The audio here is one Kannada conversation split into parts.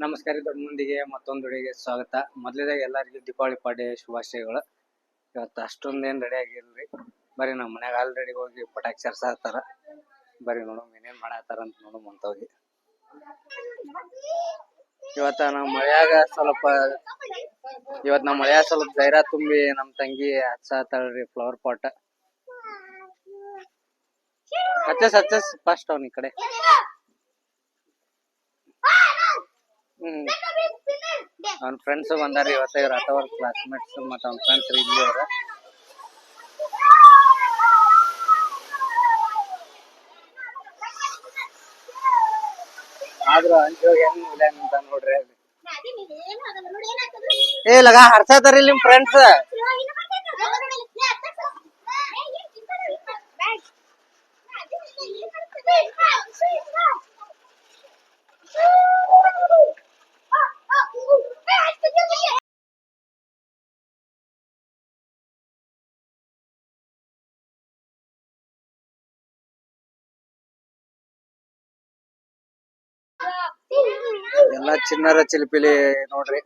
ನಮಸ್ಕಾರ ದೊಡ್ಡ ಮಂದಿಗೆ ಮತ್ತೊಂದು ವಿಡಿಯೋಗೆ ಸ್ವಾಗತ. ಮೊದಲೇದಾಗಿ ಎಲ್ಲರಿಗೂ ದೀಪಾವಳಿ ಪಾಡ್ಯ ಶುಭಾಶಯಗಳು. ಇವತ್ತು ಅಷ್ಟೊಂದೇನು ರೆಡಿ ಆಗಿಲ್ರಿ. ಬರೀ ನಮ್ಮ ಮನ್ಯಾಗ ಆಲ್ರೆಡಿ ಹೋಗಿ ಪಟಾಕಿ ಚರ್ಸಾತಾರ ಬರೀ ನೋಡು ಏನೇನ್ ಮಾಡತ್ತಾರ ಅಂತ ನೋಡು ಮಂತವ್ರಿ ಇವತ್ತ ನಮ್ಮ ಮಳೆಯಾಗ ಸ್ವಲ್ಪ ಇವತ್ ನಮ್ಮ ಮಳೆಯಾಗ ಸ್ವಲ್ಪ ಧೈರ್ಯ ತುಂಬಿ ನಮ್ಮ ತಂಗಿ ಹಚ್ಚಾತಾಳ್ರಿ ಫ್ಲವರ್ ಪಾಟ್ ಹಚ್ಚಸ್ ಹಚ್ಚಸ್ ಫಸ್ಟ್ ಅವ್ನ ಈ ಕಡೆ. ಹ್ಮ್. ಅವ್ನ ಫ್ರೆಂಡ್ಸ್ ಬಂದಾರ ಇವತ್ತ ಇವ್ರ ಅಥವಾ ಕ್ಲಾಸ್ಮೇಟ್ಸ್ ಮತ್ತ ಅವ್ನ ಫ್ರೆಂಡ್ಸ್ ಇಲ್ಲಿ ಅವ್ರ. ಆದ್ರ ಹೆಂಗ್ ಇಲ್ಲ ಅಂತ ನೋಡ್ರಿ ಅಲ್ಲಿ. ಏ ಲಗ ಹರ್ಸಾತಾರ ನಿಮ್ ಫ್ರೆಂಡ್ಸ್ ಎಲ್ಲಾ ಚಿನ್ನರ ಚಿಲಿಪಿಲಿ ನೋಡ್ರಿ.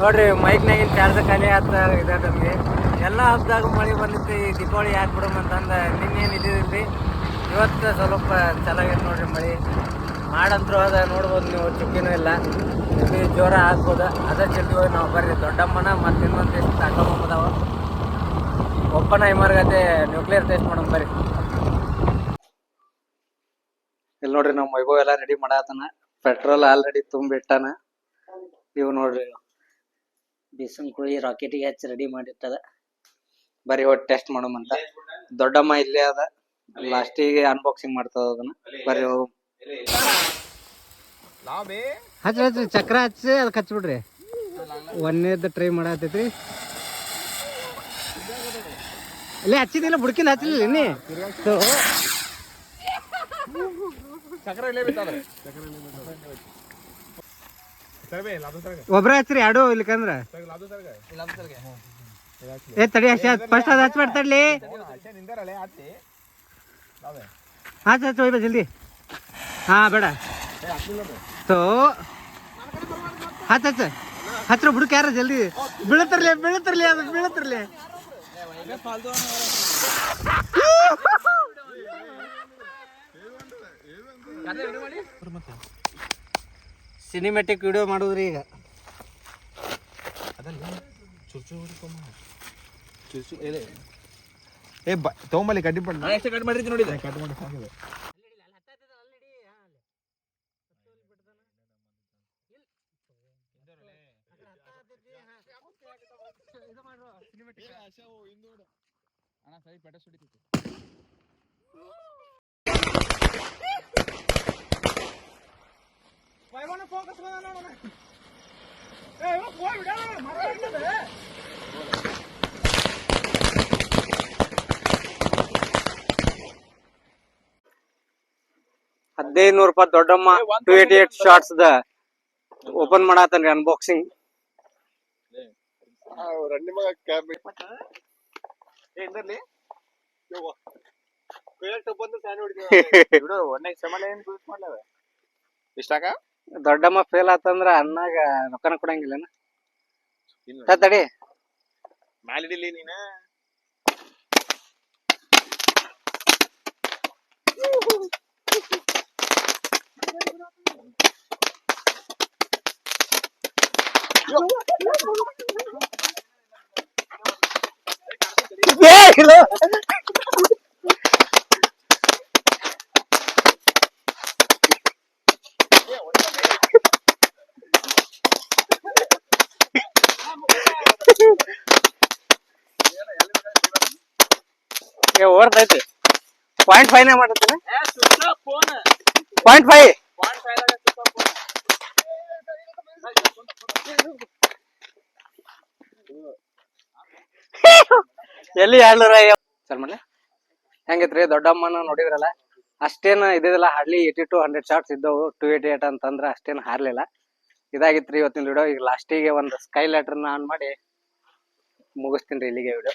ನೋಡ್ರಿ ಮೈಕ್ನಾಗಿನ ಚಾರ್ಜ್ ಖಾಲಿ ಆತ ಇದೆ ಎಲ್ಲ ಹಬ್ಬದಾಗ ಮಳೆ ಬಂದಿತ್ತು, ಈ ದೀಪಾವಳಿ ಯಾಕೆ ಬಿಡಮ್ ಅಂತಂದ ನಿನ್ನೇನು ಇದ್ದಿದ್ರಿ? ಇವತ್ತು ಸ್ವಲ್ಪ ಚೆನ್ನಾಗೈತೆ ನೋಡ್ರಿ ಮಳೆ. ಮಾಡಂತರೂ ಅದ, ನೋಡ್ಬೋದು ನೀವು, ಚುಕ್ಕಿನೂ ಇಲ್ಲ. ಇಲ್ಲಿ ಜೋರ ಆಗ್ಬೋದು. ಅದೇ ಜಲ್ದಿ ಹೋಗಿ ನಾವು ಬರ್ರಿ. ದೊಡ್ಡಮ್ಮನ ಮತ್ತು ಇನ್ನೊಂದು ಟೆಸ್ಟ್ ಅದಾವ ಒಪ್ಪನ ಐಮರ್ಗತೆ ನ್ಯೂಕ್ಲಿಯರ್ ಟೆಸ್ಟ್ ಮಾಡೋಣ ಬರ್ರಿ. ಇಲ್ಲಿ ನೋಡ್ರಿ ನಮ್ಮ ವೈಭವ್ ಎಲ್ಲ ರೆಡಿ ಮಾಡಾತನ. ಪೆಟ್ರೋಲ್ ಆಲ್ರೆಡಿ ತುಂಬಿಟ್ಟಾನ. ಇವು ನೋಡ್ರಿ. ಬಿಸನ್ ಕುಳಿ ರಾಕೆಟಿಗೆ ಹಚ್ಚಿ ರೆಡಿ ಮಾಡಿಟ್ಟದ ಬರಿ ಒಟ್ಟು ಟೆಸ್ಟ್ ಮಾಡೋಮಂತ ದೊಡ್ಡಮ್ಮ ಇಲ್ಲೇ ಅದ. ಲಾಸ್ಟಿಗೆ ಅನ್ಬಾಕ್ಸಿಂಗ್ ಮಾಡ್ತದ ಅದನ್ನ. ಬರೀ ಹೋಗು. ಹಚ್ಚ ಹಚ್ಚ ಚಕ್ರ ಹಚ್ಚಿ ಅದಕ್ಕೆ ಹಚ್ಬಿಡ್ರಿ. ಒಂದೇದ ಟ್ರೈ ಮಾಡತ್ತೈತಿ ಇಲ್ಲೇ ಹಚ್ಚಿದಿಲ್ಲ ಬುಡ್ಕಿನ ಹಚ್ಚಲಿಲ್ಲ ಇನ್ನಿ. ಸೊ, ಒಬ್ರ ಹಚ್ರಿ ಎರಡು ಇಲ್ಲಿಕಂದ್ರ ಏ ತಡಿ ಹಚ್ಚಿ ಫಸ್ಟ್ ಅದು ಹಚ್ಬೇಡ ತಡ್ಲಿ ಹಚ್ಚ ಹಚ್ಚ ಹೋಯ್ಬ ಜಲ್ದಿ ಹಾ ಬೇಡ ಸೊ ಹಚ್ಚ ಹಚ್ಚ ಹಚ್ರ ಬುಡಕ್ ಯಾರ ಜಲ್ದಿ ಬೀಳತ್ರಲಿ ಬೀಳತ್ರಲಿ ಅದು ಬೀಳತಿರ್ಲಿ ಸಿನಿಮೆಟಿಕ್ ವಿಡಿಯೋ ಮಾಡುದ್ರಿ ಈಗ. ಏ ಬ ತಗೊಂಬಲ್ಲಿ ಕಡ್ಡಿ ಪಣ್ಣ ಎಷ್ಟು ಕಟ್ ಮಾಡಿರ್ತೀನಿ ನೋಡಿ ಕಟ್ ಮಾಡಿ ಸಾಕಿದೆ ಹದಿನೈದು ನೂರು ರೂಪಾಯಿ ದೊಡ್ಡಮ್ಮ ಟು ಏಟಿ ಏಟ್ ಶಾರ್ಟ್ಸ್ ದ ಓಪನ್ ಮಾಡತ್ತನ್ರಿ ಅನ್ಬಾಕ್ಸಿಂಗ್ ಬಂದು ಇಷ್ಟಾಕ? ದೊಡ್ಡಮ್ಮ ಫೇಲ್ ಆತಂದ್ರ ಅನ್ನಾಗ ರೊಕ್ಕನ ಕೊಡಂಗಿಲ್ಲನ? ತಡಿ. ಮ್ಯಾಲಿಡಿಲಿ ನೀನ? ಏ, ಇಲ್ಲ. ಏ ಪಾಯಿಂಟ್ ಫೈವ್ ನೇ ಫೋನ್ ಪಾಯಿಂಟ್ ಫೈವ್ ಎಲ್ಲಿ ಎರಡ್ನೂರ ಸರ್ ಮನೆ? ಹೆಂಗೈತ್ರಿ ದೊಡ್ಡಮ್ಮನ ನೋಡಿದ್ರಲ್ಲ? ಅಷ್ಟೇನು ಇದಿಲ್ಲ hardly eighty two hundred shorts ಇದ್ದವು. ಟು ಏಯ್ಟಿ ಏಟ್ ಅಂತಂದ್ರೆ ಅಷ್ಟೇನು ಹಾರ್ಲಿಲ್ಲ. ಇದಾಗಿತ್ರಿ ಇವತ್ತಿನ ವಿಡಿಯೋ ಈಗ ಲಾಸ್ಟಿಗೆ ಒಂದು ಸ್ಕೈ ಲೆಟರ್ನ ಆನ್ ಮಾಡಿ ಮುಗಿಸ್ತೀನಿ ರೀ ಇಲ್ಲಿಗೆ ವಿಡಿಯೋ